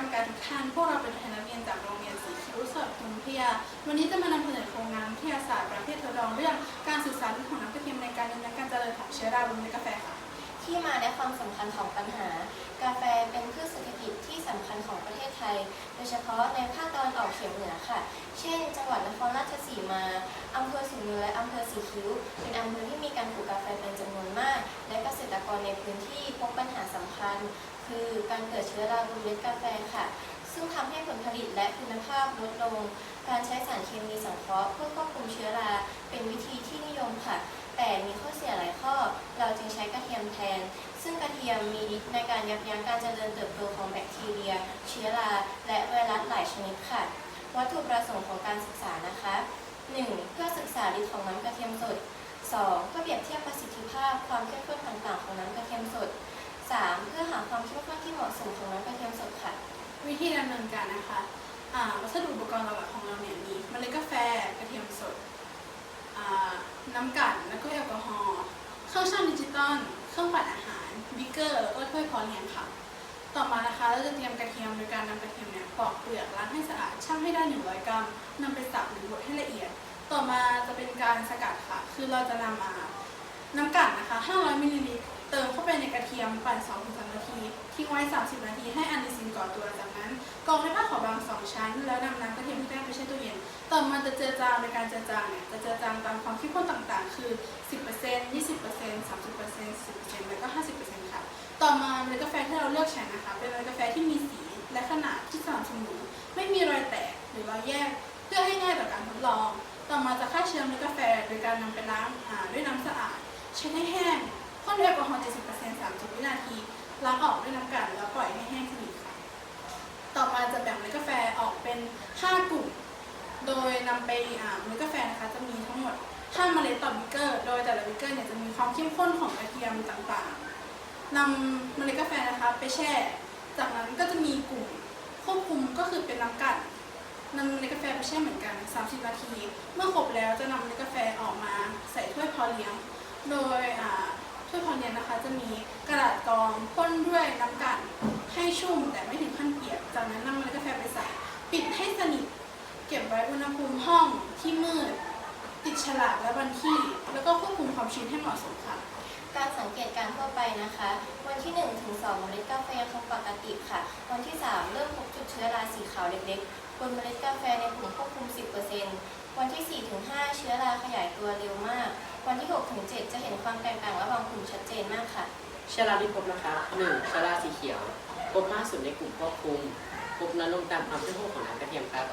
รมการทุกท่าน พวกเราเป็นแทนนักเรียนจากโรงเรียนสีคิ้วสดกรุงเทพวันนี้จะมานำเสนอโครงงานวิทยาศาสตร์ประเภททดลองเรื่องการศึกษารของน้ำกระเทียมในการยับยั้งการเจริญของเชื้อราบนเมล็ดกาแฟค่ะ ที่มาและความสำคัญของปัญหา กาแฟเป็นพืชเศรษฐกิจที่สำคัญของประเทศไทย โดยเฉพาะในภาคตะวันออกเฉียงเหนือค่ะ เช่น จังหวัดนครราชสีมาอำเภอสูงเนินและอำเภอสีคิ้ว เป็นอำเภอที่มีการปลูก คือการเกิดเชื้อราบนเมล็ดกาแฟค่ะ ซึ่งทำให้ผลผลิตและคุณภาพลดลง การใช้สารเคมีสังเคราะห์เพื่อควบคุมเชื้อราเป็นวิธีที่นิยมค่ะ แต่มีข้อเสียหลายข้อ เราจึงใช้กระเทียมแทน ซึ่งกระเทียมมีฤทธิ์ในการยับยั้งการเจริญเติบโตของแบคทีเรีย เชื้อรา และไวรัสหลายชนิดค่ะ วัตถุประสงค์ของการศึกษานะคะ 1. เพื่อศึกษาฤทธิ์ของน้ำกระเทียมสด 2. เพื่อเปรียบเทียบประสิทธิภาพความเข้มข้นต่างๆ ของน้ำกระเทียมสด 3. เพื่อหาความเข้มข้นที่เหมาะสมของน้ำกระเทียมสดค่ะ วิธีดำเนินการนะคะอ่าวัสดุอุปกรณ์หลักๆของเราเนี่ยมีเมล็ดกาแฟกระเทียมสดอ่าน้ำกลั่นแล้วก็แอลกอฮอล์เครื่องชั่งดิจิตอลเครื่องปั่นอาหารบิกเกอร์แล้วก็ถ้วยพอเลี้ยงค่ะ ต่อมานะคะเราจะเตรียมกระเทียมโดยการนำกระเทียมเนี่ยปอกเปลือกล้างให้สะอาดชั่งให้ได้ 100 กรัมนำไปสับหรือบดให้ละเอียด ต่อมาจะเป็นการสกัดค่ะ คือเราจะนำมาน้ำกลั่นนะคะ 500มิลลิลิตร เติมเข้าไปในกระเทียมปั่น2-3นาทีทิ้งไว้ 30 นาทีให้อะนิซินก่อตัวจากนั้นกรองด้วยผ้าขาวบางสองชั้น แล้วนำน้ำกระเทียมที่ได้ไปแช่ตู้เย็นต่อมาจะเจือจางในการเจือจางเนี่ยจะเจือจางตามความเข้มข้นต่างๆ คือ 10% 20% 30% 10%แล้วก็ 50%ค่ะต่อมาเมล็ดกาแฟที่เราเลือกใช้นะคะเป็นเมล็ดกาแฟที่มีสีและขนาดที่สม่ำเสมอไม่มีรอยแตกหรือรอยแยก เพื่อให้ง่ายต่อการทดลอง ต่อมาจะฆ่าเชื้อเมล็ดกาแฟโดยการนำไปล้างด้วยน้ำสะอาดใช้ให้แห้ง พ่นด้วยแอลกอฮอล์70% 30วินาทีล้างออกด้วยน้ำกลั่นแล้วปล่อยให้แห้งสนิทค่ะ ต่อมาจะแบ่งเมล็ดกาแฟออกเป็น 5 กลุ่ม โดยนำไปอ่าเมล็ดกาแฟนะคะจะมีทั้งหมด 5 เมล็ดต่อบิกเกอร์ โดยแต่ละบิกเกอร์เนี่ยจะมีความเข้มข้นของกระเทียมต่างๆนำเมล็ดกาแฟนะคะไปแช่ จากนั้นก็จะมีกลุ่มควบคุมก็คือเป็นน้ำกลั่นนำเมล็ดกาแฟไปแช่เหมือนกัน 30 นาที เมื่อครบแล้วจะนำเมล็ดกาแฟออกมาใส่ถ้วยพอเลี้ยง โดยอ่า ถ้วยพอเลี้ยงนะคะ จะมีกระดาษกรองพ่นด้วยน้ำกันให้ชุ่มแต่ไม่ถึงขั้นเปียก จากนั้นนำเมล็ดกาแฟไปใส่ปิดให้สนิท เก็บไว้อุณหภูมิห้องที่มืด ติดฉลากและวันที่ แล้วก็ควบคุมความชื้นให้เหมาะสมค่ะ การสังเกตการทั่วไปนะคะ วันที่1ถึง2เมล็ดกาแฟยังคงปกติค่ะ วันที่ 3 เริ่มพบจุดเชื้อราสีขาวเล็กๆบนเมล็ดกาแฟในกลุ่มควบคุม 10%วันที่4ถึง5เชื้อราขยายตัวเร็ว วันที่6ถึง7จะเห็นความแตกต่างระหว่างกลุ่มชัดเจนมากค่ะชื้อราที่พบนะคะ 1. ชื้อราสีเขียว พบมากสุดในกลุ่มควบคุม พบน้อยลงตามความเข้มข้นของน้ำกระเทียมครับ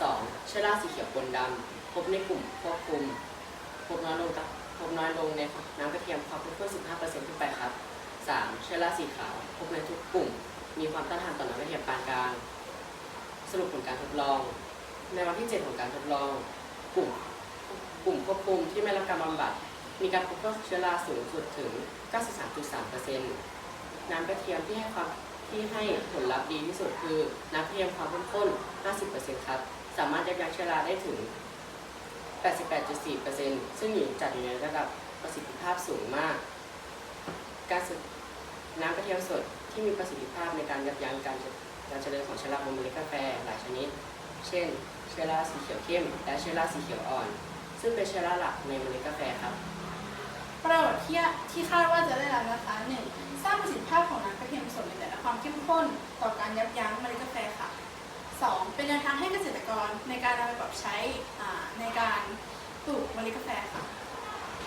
2. ชื้อราสีเขียวปนดำ พบในกลุ่มควบคุม พบน้อยลงตามพบน้อยลงในน้ำกระเทียมความเข้มข้น15%ขึ้นไปครับ 3. เชื้อราสีขาว พบในทุกกลุ่ม มีความต้านทานต่อน้ำกระเทียมปานกลาง สรุปผลการทดลอง ในวันที่ 7 ของการทดลอง กลุ่ม กลุ่มควบคุมที่ไม่รับการบำบัด มีการพบว่าเชื้อราสูงสุดถึง 93.3%น้ำกระเทียมที่ให้ความที่ให้ผลลัพธ์ดีที่สุดคือน้ำกระเทียมความเข้มข้น 50%ครับ สามารถยับยั้งเชื้อราได้ถึง 88.4%ซึ่งอยู่จัดอยู่ในระดับประสิทธิภาพสูงมาก การน้ำกระเทียมสดที่มีประสิทธิภาพในการยับยั้งการการเจริญของเชื้อราบนเมล็ดกาแฟหลายชนิด เช่น เชื้อราสีเขียวเข้ม และเชื้อราสีเขียวอ่อน ซึ่งเป็นเชื้อราหลักในเมล็ดกาแฟครับ ประโยชน์ที่ที่คาดว่าจะได้รับนะคะ 1. สร้างประสิทธิภาพของน้ำกระเทียมสดในแต่ละความเข้มข้น ต่อการยับยั้งเมล็ดกาแฟค่ะ 2. เป็นแนวทางให้เกษตรกรในการนำไปปรับใช้ในการปลูกเมล็ดกาแฟค่ะ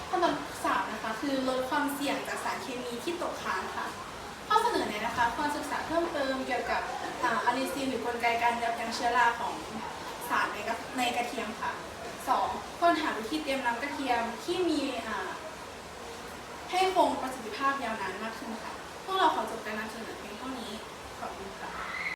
ขั้นตอนสามนะคะคือลดความเสี่ยงจากสารเคมีที่ตกค้างค่ะ ข้อเสนอเนี่ยนะคะควรศึกษาเพิ่มเติมเกี่ยวกับอาอะลิซีนหรือกลไกการยับยั้งเชื้อราของสารในกระในกระเทียมค่ะ 2. ค้นหาวิธีเตรียมน้ำกระเทียมที่มีให้คงประสิทธิภาพยาวนานมากขึ้นค่ะ พวกเราขอจบการนำเสนอเพียงเท่านี้ ขอบคุณค่ะ